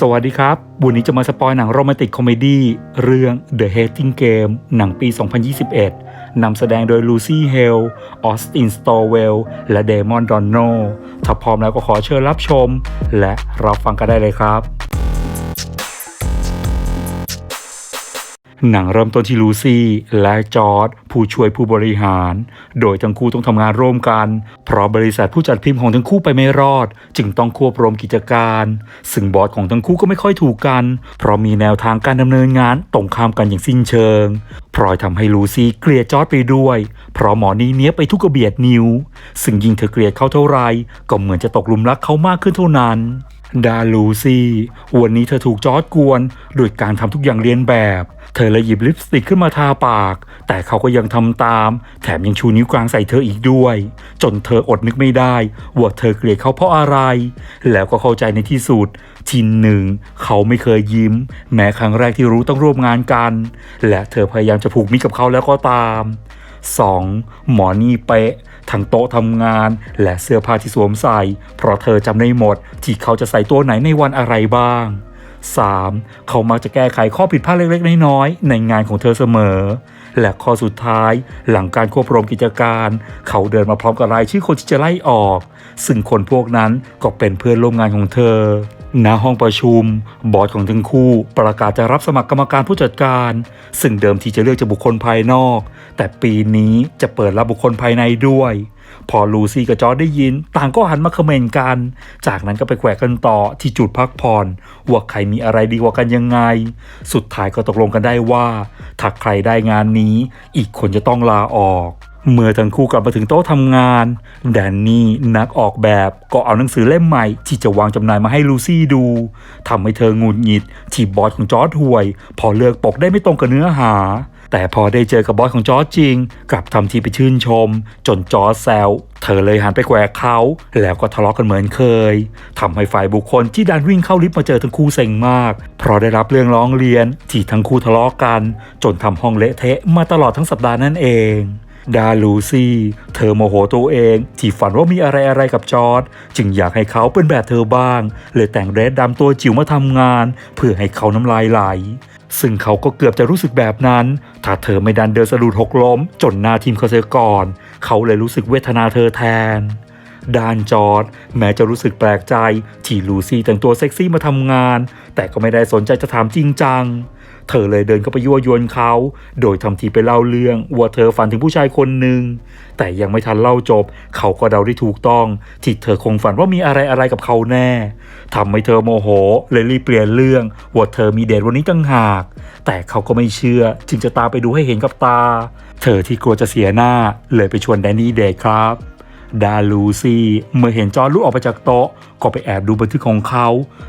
สวัสดีครับ วันนี้จะมาสปอยหนังโรแมนติกคอมเมดี้เรื่อง The Hating Game หนังปี 2021 นำแสดงโดยลูซี่เฮล ออสตินสโตเวล และเดมอนดอนโน ถ้าพร้อมแล้วก็ขอเชิญรับชม และรับฟังกันได้เลยครับ หนังเริ่มต้นที่ลูซี่และจอร์ดผู้ช่วยผู้บริหาร โดยทั้งคู่ต้องทำงานร่วมกัน เพราะบริษัทผู้จัดพิมพ์ของทั้งคู่ไปไม่รอด จึงต้องควบรวมกิจการ ซึ่งบอสของทั้งคู่ก็ไม่ค่อยถูกกัน เพราะมีแนวทางการดำเนินงานตรงข้ามกันอย่างสิ้นเชิงพลอยทำให้ลูซี่เกลียดจอร์ดไปด้วย เพราะหมอนี้เนี้ยไปทุกกระเบียดนิ้ว ซึ่งยิ่งเธอเกลียดเขาเท่าไรก็เหมือนจะตกลุมรักเขามากขึ้นเท่านั้นดาลูซี่วันนี้เธอถูกจอร์ดกวน โดยการทำทุกอย่างเรียนแบบ เธอเลยหยิบลิปสติกขึ้นมาทาปาก แต่เขาก็ยังทำตาม แถมยังชูนิ้วกลางใส่เธออีกด้วย จนเธออดนึกไม่ได้ว่าเธอเกลียดเขาเพราะอะไร แล้วก็เข้าใจในที่สุดทีหนึ่งเขาไม่เคยยิ้ม แม้ครั้งแรกที่รู้ต้องร่วมงานกัน และเธอพยายามจะผูกมิตรกับเขาแล้วก็ตาม 2. หมอนี่เป๊ะทั้งโต๊ะทำงานและเสื้อผ้าที่สวมใส่ เพราะเธอจำได้หมดที่เขาจะใส่ตัวไหนในวันอะไรบ้าง 3. เขามักจะแก้ไขข้อผิดพลาดเล็กๆ น้อยๆ ในงานของเธอเสมอ และข้อสุดท้ายหลังการควบรวมกิจการ เขาเดินมาพร้อมกับรายชื่อคนที่จะไล่ออก ซึ่งคนพวกนั้นก็เป็นเพื่อนร่วมงานของเธอณห้องประชุม บอร์ดของทั้งคู่ ประกาศจะรับสมัครกรรมการผู้จัดการ ซึ่งเดิมทีจะเลือกจากบุคคลภายนอก แต่ปีนี้จะเปิดรับบุคคลภายในด้วย พอลูซี่กับจอร์ดได้ยิน ต่างก็หันมาคอมเมนต์กัน จากนั้นก็ไปแขวะกันต่อที่จุดพักผ่อนว่าใครมีอะไรดีกว่ากันยังไง สุดท้ายก็ตกลงกันได้ว่า ถ้าใครได้งานนี้ อีกคนจะต้องลาออกเมื่อทั้งคู่กลับมาถึงโต๊ะทำงาน แดนนี่นักออกแบบก็เอาหนังสือเล่มใหม่ ที่จะวางจำหน่ายมาให้ลูซี่ดูทำให้เธอหงุดหงิดที่บอสของจอร์ดห่วย พอเลือกปกได้ไม่ตรงกับเนื้อหา แต่พอได้เจอกับบอสของจอร์จจริง กลับทำทีไปชื่นชม จนจอร์จแซวเธอเลยหันไปแกวกเขา แล้วก็ทะเลาะกันเหมือนเคยทำให้ฝ่ายบุคคลที่ดันวิ่งเข้าลิฟต์มาเจอทั้งคู่เซ็งมาก เพราะได้รับเรื่องร้องเรียนที่ทั้งคู่ทะเลาะกัน จนทำห้องเละเทะมาตลอดทั้งสัปดาห์นั่นเองดาลูซี่เธอโมโหตัวเอง ที่ฝันว่ามีอะไรอะไรกับจอร์ดจึงอยากให้เขาเป็นแบบเธอบ้าง เลยแต่งเรดดำตัวจิ๋วมาทำงาน เพื่อให้เขาน้ำลายไหล ซึ่งเขาก็เกือบจะรู้สึกแบบนั้น ถ้าเธอไม่ดันเดินสะดุดหกล้ม จนหน้าทีมเขาเสียก่อน เขาเลยรู้สึกเวทนาเธอแทนด้านจอร์ดแม้จะรู้สึกแปลกใจ ที่ลูซี่แต่งตัวเซ็กซี่มาทำงาน แต่ก็ไม่ได้สนใจจะถามจริงจัง เธอเลยเดินเข้าไปยั่วยวนเขา โดยทำทีไปเล่าเรื่องว่าเธอฝันถึงผู้ชายคนหนึ่ง แต่ยังไม่ทันเล่าจบ เขาก็เดาได้ถูกต้อง ที่เธอคงฝันว่ามีอะไรอะไรกับเขาแน่ทำให้เธอโมโหเลยรีบเปลี่ยนเรื่องว่าเธอมีเดทวันนี้ตั้งหาก แต่เขาก็ไม่เชื่อ จึงจะตามไปดูให้เห็นกับตา เธอที่กลัวจะเสียหน้าเลยไปชวนแดนนี่เดทครับ ดาลูซีเมื่อเห็นจอร์ดลุกออกไปจากโต๊ะ ก็ไปแอบดูบันทึกของเขา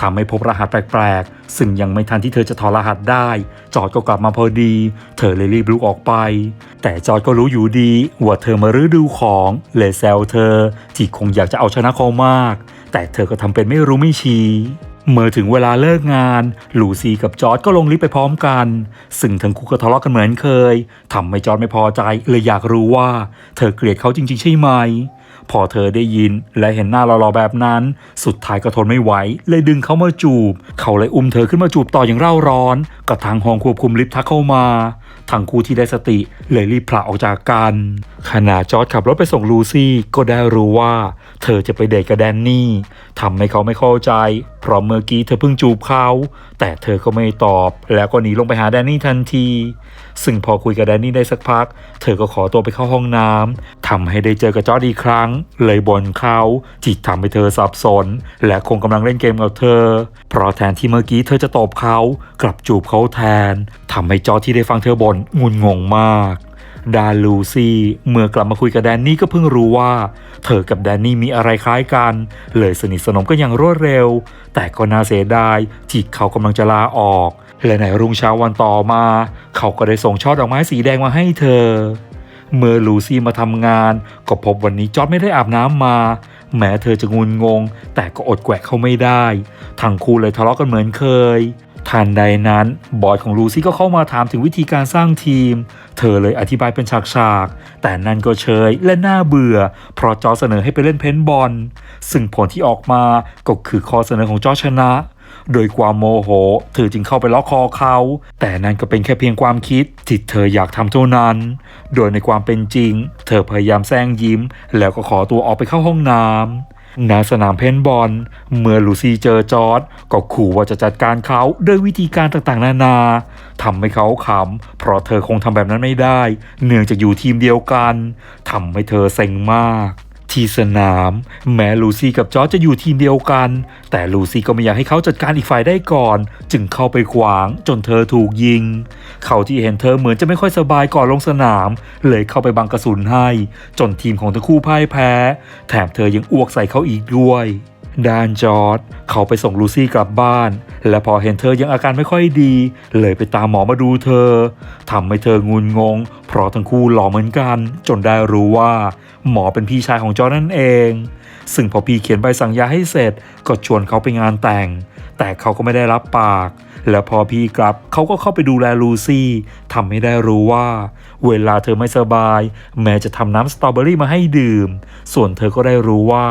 ทำให้พบรหัสแปลกๆ ซึ่งยังไม่ทันที่เธอจะถอดรหัสได้ จอร์ดก็กลับมาพอดี เธอเลยรีบลุกออกไป แต่จอร์ดก็รู้อยู่ดีว่าเธอมารื้อดูของเลยแซวเธอ ที่คงอยากจะเอาชนะเขามาก แต่เธอก็ทำเป็นไม่รู้ไม่ชี้เมื่อถึงเวลาเลิกงาน ลูซีกับจอร์ดก็ลงลิฟต์ไปพร้อมกัน ซึ่งทั้งคู่ก็ทะเลาะกันเหมือนเคยทำให้จอร์ดไม่พอใจเลยอยากรู้ว่า เธอเกลียดเขาจริงๆใช่ไหม พอเธอได้ยินและเห็นหน้าหล่อๆแบบนั้น สุดท้ายก็ทนไม่ไหวเลยดึงเขามาจูบ เขาเลยอุ้มเธอขึ้นมาจูบต่ออย่างเร่าร้อนกระทางห้องควบคุมลิฟท์ทักเข้ามาทางคู่ที่ได้สติเลยรีบผละออกจากกันขณะจอร์ดขับรถไปส่งลูซี่ก็ได้รู้ว่า เธอจะไปเดทกับแดนนี่ทำให้เขาไม่เข้าใจเพราะเมื่อกี้เธอเพิ่งจูบเขา แต่เธอก็ไม่ตอบ แล้วก็หนีลงไปหาแดนนี่ทันที ซึ่งพอคุยกับแดนนี่ได้สักพัก เธอก็ขอตัวไปเข้าห้องน้ำทำให้ได้เจอกับจอร์ดอีกครั้ง เลยบ่นเขาที่ทำให้เธอสับสน และคงกำลังเล่นเกมกับเธอ เพราะแทนที่เมื่อกี้เธอจะตอบเขา กลับจูบเขาแทนทำให้จอร์ดที่ได้ฟังเธอบ่นงุนงงมาก ดาลูซี่เมื่อกลับมาคุยกับแดนนี่ก็เพิ่งรู้ว่า เธอกับแดนนี่มีอะไรคล้ายกัน เลยสนิทสนมกันอย่างรวดเร็ว แต่ก็น่าเสียดายที่เขากำลังจะลาออก และในรุ่งเช้าวันต่อมา เขาก็ได้ส่งช่อดอกไม้สีแดงมาให้เธอ เมื่อลูซี่มาทำงาน ก็พบวันนี้จอดไม่ได้อาบน้ำมา แม้เธอจะงุนงง แต่ก็อดแกวะเขาไม่ได้ ทั้งคู่เลยทะเลาะกันเหมือนเคย ทันใดนั้น บอสของลูซี่ก็เข้ามาถามถึงวิธีการสร้างทีม เธอเลยอธิบายเป็นฉากๆ แต่นั่นก็เชยและน่าเบื่อ เพราะจอเสนอให้ไปเล่นเพนบอล ซึ่งผลที่ออกมาก็คือข้อเสนอของจอชนะ โดยความโมโห เธอจึงเข้าไปล็อกคอเขา แต่นั่นก็เป็นแค่เพียงความคิดที่เธออยากทำเท่านั้น โดยในความเป็นจริง เธอพยายามแซงยิ้ม แล้วก็ขอตัวออกไปเข้าห้องน้ำ ณสนามเพนบอล เมื่อลูซี่เจอจอร์ดก็ขู่ว่าจะจัดการเขาด้วยวิธีการต่างๆ นานาทำให้เขาขำเพราะเธอคงทำแบบนั้นไม่ได้ เนื่องจากอยู่ทีมเดียวกันทำให้เธอเซ็งมาก ที่สนาม แม้ลูซี่กับจอร์จจะอยู่ทีมเดียวกัน แต่ลูซี่ก็ไม่อยากให้เขาจัดการอีกฝ่ายได้ก่อน จึงเข้าไปขวางจนเธอถูกยิง เขาที่เห็นเธอเหมือนจะไม่ค่อยสบายก่อนลงสนาม เลยเข้าไปบังกระสุนให้ จนทีมของทั้งคู่พ่ายแพ้ แถมเธอยังอ้วกใส่เขาอีกด้วยด้านจอร์ดเขาไปส่งลูซี่กลับบ้าน และพอเห็นเธอยังอาการไม่ค่อยดี เลยไปตามหมอมาดูเธอทำให้เธองุนงง เพราะทั้งคู่หล่อเหมือนกัน จนได้รู้ว่า หมอเป็นพี่ชายของจอร์ดนั่นเอง ซึ่งพอพี่เขียนใบสั่งยาให้เสร็จก็ชวนเขาไปงานแต่ง แต่เขาก็ไม่ได้รับปาก แล้วพอพี่กลับเขาก็เข้าไปดูแลลูซี่ทำให้ได้รู้ว่า เวลาเธอไม่สบาย แม่จะทำน้ำสตรอเบอรี่มาให้ดื่ม ส่วนเธอก็ได้รู้ว่า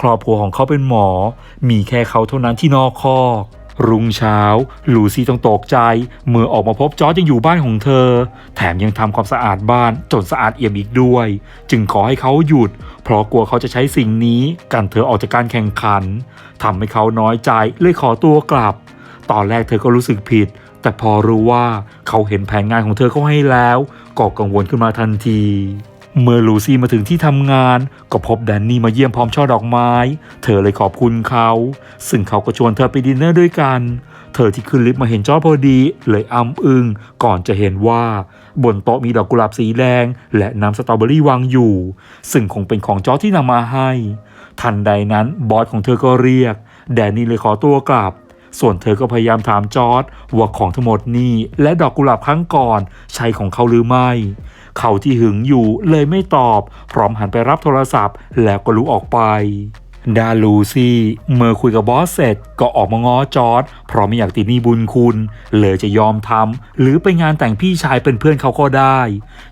ครอบครัวของเขาเป็นหมอ มีแค่เขาเท่านั้นที่นอกคอก รุ่งเช้า ลูซี่ต้องตกใจ เมื่อออกมาพบจอร์จยังอยู่บ้านของเธอ แถมยังทำความสะอาดบ้านจนสะอาดเอี่ยมอีกด้วย จึงขอให้เขาหยุด เพราะกลัวเขาจะใช้สิ่งนี้กันเธอออกจากการแข่งขันทำให้เขาน้อยใจเลยขอตัวกลับ ตอนแรกเธอก็รู้สึกผิด แต่พอรู้ว่าเขาเห็นแผนงานของเธอเขาให้แล้วก็กังวลขึ้นมาทันที เมื่อลูซี่มาถึงที่ทำงาน ก็พบแดนนี่มาเยี่ยมพร้อมช่อดอกไม้ เธอเลยขอบคุณเขา ซึ่งเขาก็ชวนเธอไปดินเนอร์ด้วยกัน เธอที่ขึ้นลิฟต์มาเห็นจอร์จพอดี เลยอ้ำอึงก่อนจะเห็นว่า บนโต๊ะมีดอกกุหลาบสีแดงและน้ำสตรอเบอรี่วางอยู่ ซึ่งคงเป็นของจอร์จที่นำมาให้ ทันใดนั้นบอสของเธอก็เรียก แดนนี่เลยขอตัวกลับส่วนเธอก็พยายามถามจอร์ดว่าของทั้งหมดนี่และดอกกุหลาบครั้งก่อน ใช่ของเขาหรือไม่ เขาที่หึงอยู่เลยไม่ตอบ พร้อมหันไปรับโทรศัพท์แล้วก็ลุกออกไป ดาลูซี่เมื่อคุยกับบอสเสร็จก็ออกมาง้อจอร์ดเพราะไม่อยากติดหนี้บุญคุณ เลยจะยอมทำหรือไปงานแต่งพี่ชายเป็นเพื่อนเขาก็ได้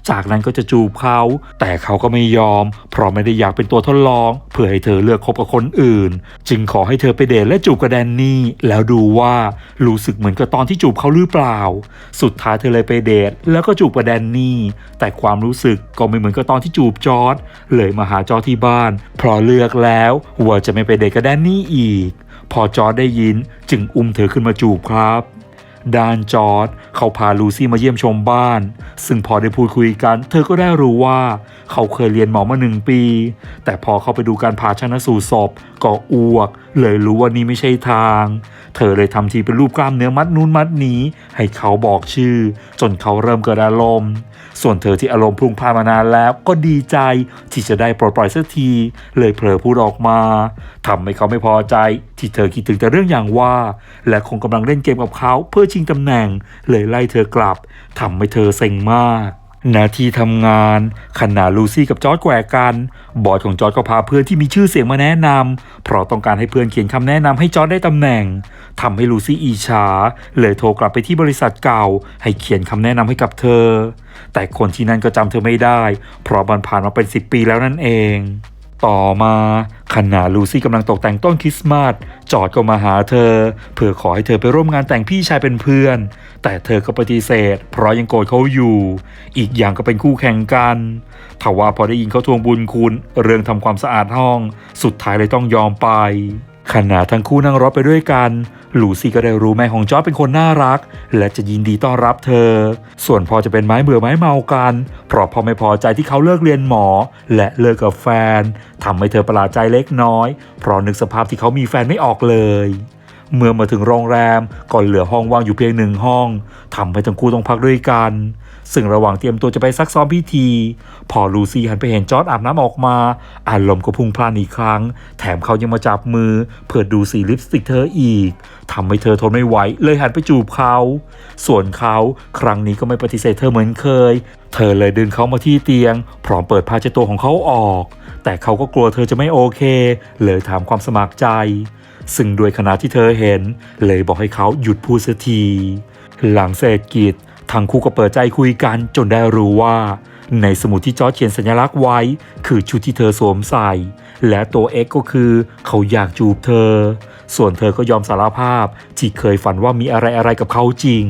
จากนั้นก็จะจูบเขา แต่เขาก็ไม่ยอม เพราะไม่ได้อยากเป็นตัวทดลอง เพื่อให้เธอเลือกคบกับคนอื่น จึงขอให้เธอไปเดทและจูบกับแดนนี่ แล้วดูว่ารู้สึกเหมือนกับตอนที่จูบเขาหรือเปล่า สุดท้ายเธอเลยไปเดทแล้วก็จูบกับแดนนี่ แต่ความรู้สึกก็ไม่เหมือนกับตอนที่จูบจอร์ดเลยมาหาจอร์ดที่บ้านเพราะเลือกแล้วว่าจะไม่ไปเดทกับแดนนี่อีก พอจอร์ดได้ยินจึงอุ้มเธอขึ้นมาจูบครับด้านจอร์ดเขาพาลูซี่มาเยี่ยมชมบ้าน ซึ่งพอได้พูดคุยกัน เธอก็ได้รู้ว่า เขาเคยเรียนหมอมาหนึ่งปี แต่พอเขาไปดูการผ่าชนะสูตรศพก็อ้วก เลยรู้ว่านี่ไม่ใช่ทาง เธอเลยทำทีเป็นรูปกล้ามเนื้อมัดนู้นมัดนี้ ให้เขาบอกชื่อ จนเขาเริ่มเกิดอารมณ์ส่วนเธอที่อารมณ์พรุ่งพามานานแล้วก็ดีใจที่จะได้ปลดปล่อยสักที เลยเผลอพูดออกมาทำให้เขาไม่พอใจ ที่เธอคิดถึงแต่เรื่องอย่างว่า และคงกำลังเล่นเกมกับเขาเพื่อชิงตำแหน่ง เลยไล่เธอกลับทำให้เธอเซ็งมากหนาทีทำงานขณะลูซี่กับจอร์ดแกวกัน บอสของจอร์ดก็พาเพื่อนที่มีชื่อเสียงมาแนะนำเพราะต้องการให้เพื่อนเขียนคำแนะนำให้จอร์ดได้ตำแหน่งทำให้ลูซี่อีชา เลยโทรกลับไปที่บริษัทเก่า ให้เขียนคำแนะนำให้กับเธอ แต่คนที่นั่นก็จำเธอไม่ได้ เพราะมันผ่านมาเป็น 10 ปีแล้วนั่นเอง ต่อมาขณะลูซี่กำลังตกแต่งต้นคริสต์มาสจอร์ดก็มาหาเธอ เพื่อขอให้เธอไปร่วมงานแต่งพี่ชายเป็นเพื่อน แต่เธอก็ปฏิเสธ เพราะยังโกรธเขาอยู่ อีกอย่างก็เป็นคู่แข่งกันทว่าพอได้ยินเขาทวงบุญคุณ เรื่องทำความสะอาดห้อง สุดท้ายเลยต้องยอมไปขณะทั้งคู่นั่งรถไปด้วยกัน ลูซี่ก็ได้รู้แม่ของจอร์จเป็นคนน่ารัก และจะยินดีต้อนรับเธอ ส่วนพอจะเป็นไม้เบื่อไม้เมากัน เพราะพอไม่พอใจที่เขาเลิกเรียนหมอ และเลิกกับแฟนทำให้เธอประหลาดใจเล็กน้อย เพราะนึกสภาพที่เขามีแฟนไม่ออกเลยเมื่อมาถึงโรงแรมก่อนเหลือห้องว่างอยู่เพียงหนึ่งห้องทำให้ทั้งคู่ต้องพักด้วยกัน ซึ่งระหว่างเตรียมตัวจะไปซักซ้อมพิธี พอลูซี่หันไปเห็นจอร์ดอาบน้ำออกมา อารมณ์ก็พุ่งพล่านอีกครั้ง แถมเขายังมาจับมือ เพื่อดูสีลิปสติกเธออีกทำให้เธอทนไม่ไหวเลยหันไปจูบเขา ส่วนเขาครั้งนี้ก็ไม่ปฏิเสธเธอเหมือนเคย เธอเลยดึงเขามาที่เตียง พร้อมเปิดผ้าเช็ดตัวของเขาออก แต่เขาก็กลัวเธอจะไม่โอเค เลยถามความสมัครใจ ซึ่งด้วยขณะที่เธอเห็น เลยบอกให้เขาหยุดพูดเสียทีหลังเสร็จกิจ ทั้งคู่ก็เปิดใจคุยกันจนได้รู้ว่า ในสมุดที่จอร์จเขียนสัญลักษณ์ไว้ คือชุดที่เธอสวมใส่ และตัวเอ็กก็คือเขาอยากจูบเธอ ส่วนเธอก็ยอมสารภาพที่เคยฝันว่ามีอะไรอะไรกับเขาจริง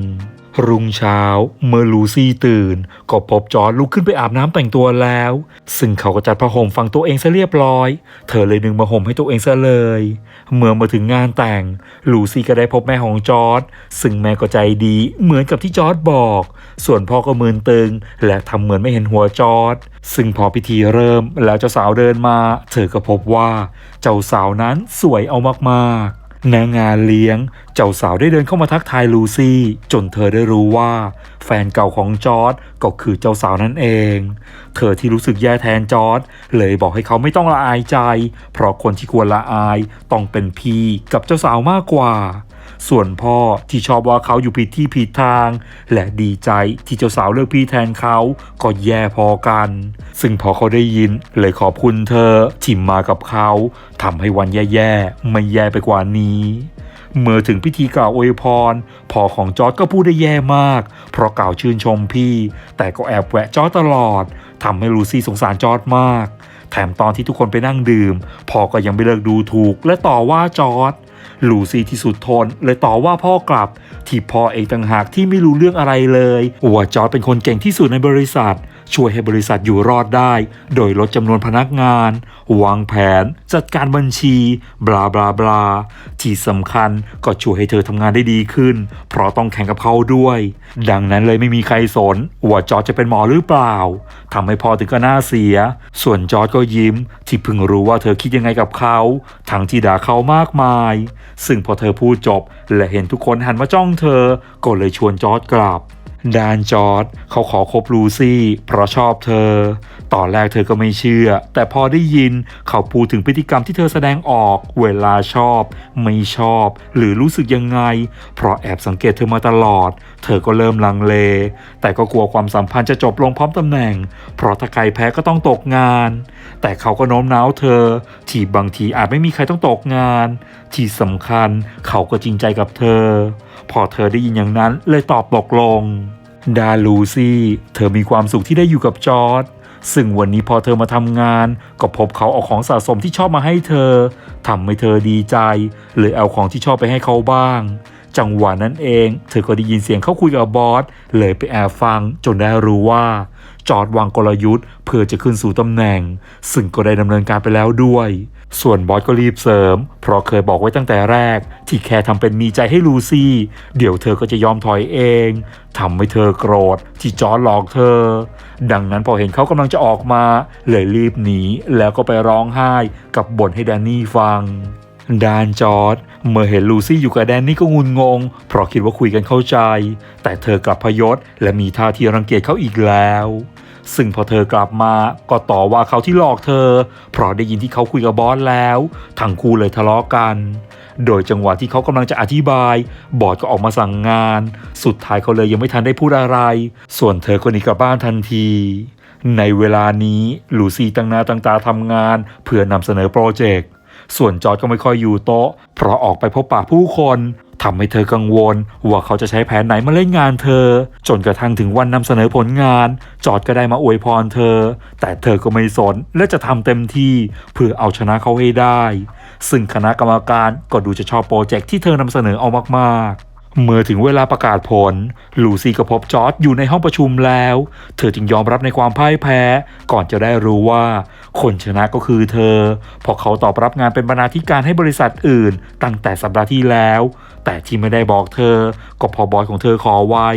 รุ่งเช้า เมื่อลูซี่ตื่น ก็พบจอร์ดลุกขึ้นไปอาบน้ำแต่งตัวแล้ว ซึ่งเขาก็จัดผ้าห่มฝังตัวเองซะเรียบร้อย เธอเลยนึงมาห่มให้ตัวเองซะเลย เมื่อมาถึงงานแต่ง ลูซี่ก็ได้พบแม่ของจอร์ดซึ่งแม่ก็ใจดีเหมือนกับที่จอร์ดบอก ส่วนพ่อก็มืนตึง และทำเหมือนไม่เห็นหัวจอร์ดซึ่งพอพิธีเริ่มแล้วเจ้าสาวเดินมา เธอก็พบว่าเจ้าสาวนั้นสวยเอามากๆ ณงานเลี้ยง เจ้าสาวได้เดินเข้ามาทักทายลูซี่ จนเธอได้รู้ว่า แฟนเก่าของจอร์ดก็คือเจ้าสาวนั่นเอง เธอที่รู้สึกแย่แทนจอร์ดเลยบอกให้เขาไม่ต้องละอายใจ เพราะคนที่ควรละอายต้องเป็นพี่กับเจ้าสาวมากกว่า ส่วนพ่อที่ชอบว่าเขาอยู่ผิดที่ผิดทาง และดีใจที่เจ้าสาวเลือกพี่แทนเขาก็แย่พอกัน ซึ่งพอเขาได้ยินเลยขอบคุณเธอที่มากับเขาทำให้วันแย่ๆไม่แย่ไปกว่านี้เมื่อถึงพิธีกล่าวอวยพรพ่อของจอร์ดก็พูดได้แย่มาก เพราะกล่าวชื่นชมพี่ แต่ก็แอบแวะจอร์ดตลอดทำให้ลูซี่สงสารจอร์ดมาก แถมตอนที่ทุกคนไปนั่งดื่มพ่อก็ยังไม่เลิกดูถูกและต่อว่าจอร์ด ลูซี่ที่สุดทนเลยต่อว่าพ่อกลับ ที่พ่อเองต่างหากที่ไม่รู้เรื่องอะไรเลยว่าจอร์ดเป็นคนเก่งที่สุดในบริษัท ช่วยให้บริษัทอยู่รอดได้ โดยลดจำนวนพนักงาน วางแผน จัดการบัญชี บลาบลาบลาที่สำคัญก็ช่วยให้เธอทำงานได้ดีขึ้น เพราะต้องแข่งกับเขาด้วย ดังนั้นเลยไม่มีใครสน ว่าจอร์จจะเป็นหมอหรือเปล่าทำให้พอถึงก็น่าเสีย ส่วนจอร์จก็ยิ้ม ที่เพิ่งรู้ว่าเธอคิดยังไงกับเขาทั้งที่ด่าเขามากมาย ซึ่งพอเธอพูดจบ และเห็นทุกคนหันมาจ้องเธอ ก็เลยชวนจอร์จกลับ ดานจอร์ดเขาขอคบลูซี่เพราะชอบเธอ ตอนแรกเธอก็ไม่เชื่อ แต่พอได้ยินเขาพูดถึงพฤติกรรมที่เธอแสดงออก เวลาชอบ ไม่ชอบ หรือรู้สึกยังไง เพราะแอบสังเกตเธอมาตลอด เธอก็เริ่มลังเล แต่ก็กลัวความสัมพันธ์จะจบลงพร้อมตำแหน่ง เพราะถ้าใครแพ้ก็ต้องตกงาน แต่เขาก็โน้มน้าวเธอ ที่บางทีอาจไม่มีใครต้องตกงาน ที่สำคัญเขาก็จริงใจกับเธอ พอเธอได้ยินอย่างนั้นเลยตอบตกลง ดาลูซี่เธอมีความสุขที่ได้อยู่กับจอร์ดซึ่งวันนี้พอเธอมาทำงาน ก็พบเขาเอาของสะสมที่ชอบมาให้เธอทำให้เธอดีใจ เลยเอาของที่ชอบไปให้เขาบ้าง จังหวะนั้นเอง เธอก็ได้ยินเสียงเขาคุยกับบอสเลยไปแอบฟังจนได้รู้ว่า จอร์ดวางกลยุทธ์ เพื่อจะขึ้นสู่ตำแหน่ง ซึ่งก็ได้ดำเนินการไปแล้วด้วย ส่วนบอสก็รีบเสริม เพราะเคยบอกไว้ตั้งแต่แรก ที่แค่ทำเป็นมีใจให้ลูซี่ เดี๋ยวเธอก็จะยอมถอยเองทำให้เธอโกรธที่จอร์ดหลอกเธอ ดังนั้นพอเห็นเขากำลังจะออกมา เลยรีบหนีแล้วก็ไปร้องไห้กับบ่นให้แดนนี่ฟังดานจอร์ดเมื่อเห็นลูซี่อยู่กับแดนนี่ก็งุนงง เพราะคิดว่าคุยกันเข้าใจ แต่เธอกลับพยศและมีท่าทีรังเกียจเขาอีกแล้ว ซึ่งพอเธอกลับมาก็ต่อว่าเขาที่หลอกเธอ เพราะได้ยินที่เขาคุยกับบอสแล้ว ทั้งคู่เลยทะเลาะกัน โดยจังหวะที่เขากำลังจะอธิบาย บอสก็ออกมาสั่งงาน สุดท้ายเขาเลยยังไม่ทันได้พูดอะไร ส่วนเธอก็หนีกลับบ้านทันทีในเวลานี้ลูซี่ตั้งหน้าตั้งตาทำงานเพื่อนำเสนอโปรเจกต์ ส่วนจอร์ดก็ไม่ค่อยอยู่โต๊ะ เพราะออกไปพบปะผู้คน ทำให้เธอกังวล ว่าเขาจะใช้แผนไหนมาเล่นงานเธอ จนกระทั่งถึงวันนำเสนอผลงาน จอดก็ได้มาอวยพรเธอ แต่เธอก็ไม่สนและจะทำเต็มที่ เพื่อเอาชนะเขาให้ได้ ซึ่งคณะกรรมการก็ดูจะชอบโปรเจกต์ที่เธอนำเสนอเอามากๆ เมื่อถึงเวลาประกาศผล ลูซี่ก็พบจอร์ดอยู่ในห้องประชุมแล้ว เธอจึงยอมรับในความพ่ายแพ้ ก่อนจะได้รู้ว่า คนชนะก็คือเธอ เพราะเขาตอบรับงานเป็นบรรณาธิการให้บริษัทอื่น ตั้งแต่สัปดาห์ที่แล้ว แต่ที่ไม่ได้บอกเธอ ก็พอบอสของเธอขอไว้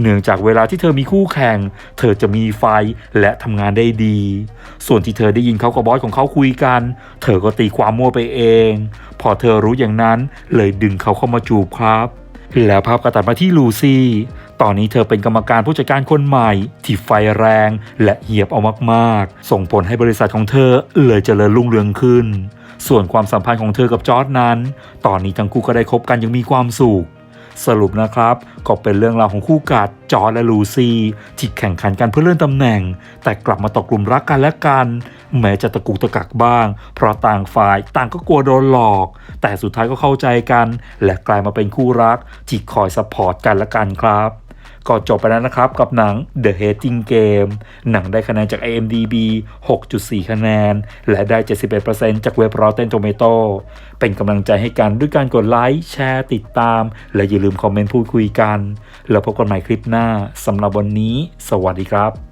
เนื่องจากเวลาที่เธอมีคู่แข่ง เธอจะมีไฟและทำงานได้ดี ส่วนที่เธอได้ยินเขากับบอสของเขาคุยกัน เธอก็ตีความมั่วไปเอง พอเธอรู้อย่างนั้นเลยดึงเขาเข้ามาจูบครับ แล้วภาพกระตัดมาที่ลูซี่ ตอนนี้เธอเป็นกรรมการผู้จัดการคนใหม่ ที่ไฟแรงและเหียบเอามากๆ ส่งผลให้บริษัทของเธอเลยเจริญรุ่งเรืองขึ้น ส่วนความสัมพันธ์ของเธอกับจอร์ดนั้น ตอนนี้ทั้งคู่ก็ได้คบกันอยังมีความสุข สรุปนะครับ ก็เป็นเรื่องราวของคู่กัดจอร์และลูซี่ที่แข่งขันกันเพื่อเลื่อนตำแหน่ง แต่กลับมาตกกลุ่มรักกันและกัน แม้จะตะกุกตะกักบ้าง เพราะต่างฝ่ายต่างก็กลัวโดนหลอก แต่สุดท้ายก็เข้าใจกัน และกลายมาเป็นคู่รักที่คอยสปอร์ตกันและกันครับ ก็จบไปแล้วนะครับกับหนัง The Hating Game หนังได้คะแนนจาก IMDb 6.4 คะแนน และได้ 71%จากเว็บ Rotten Tomato เป็นกำลังใจให้กันด้วยการกดไลค์ แชร์ ติดตาม และอย่าลืมคอมเมนต์พูดคุยกัน แล้วพบกันใหม่คลิปหน้าสำหรับวันนี้ สวัสดีครับ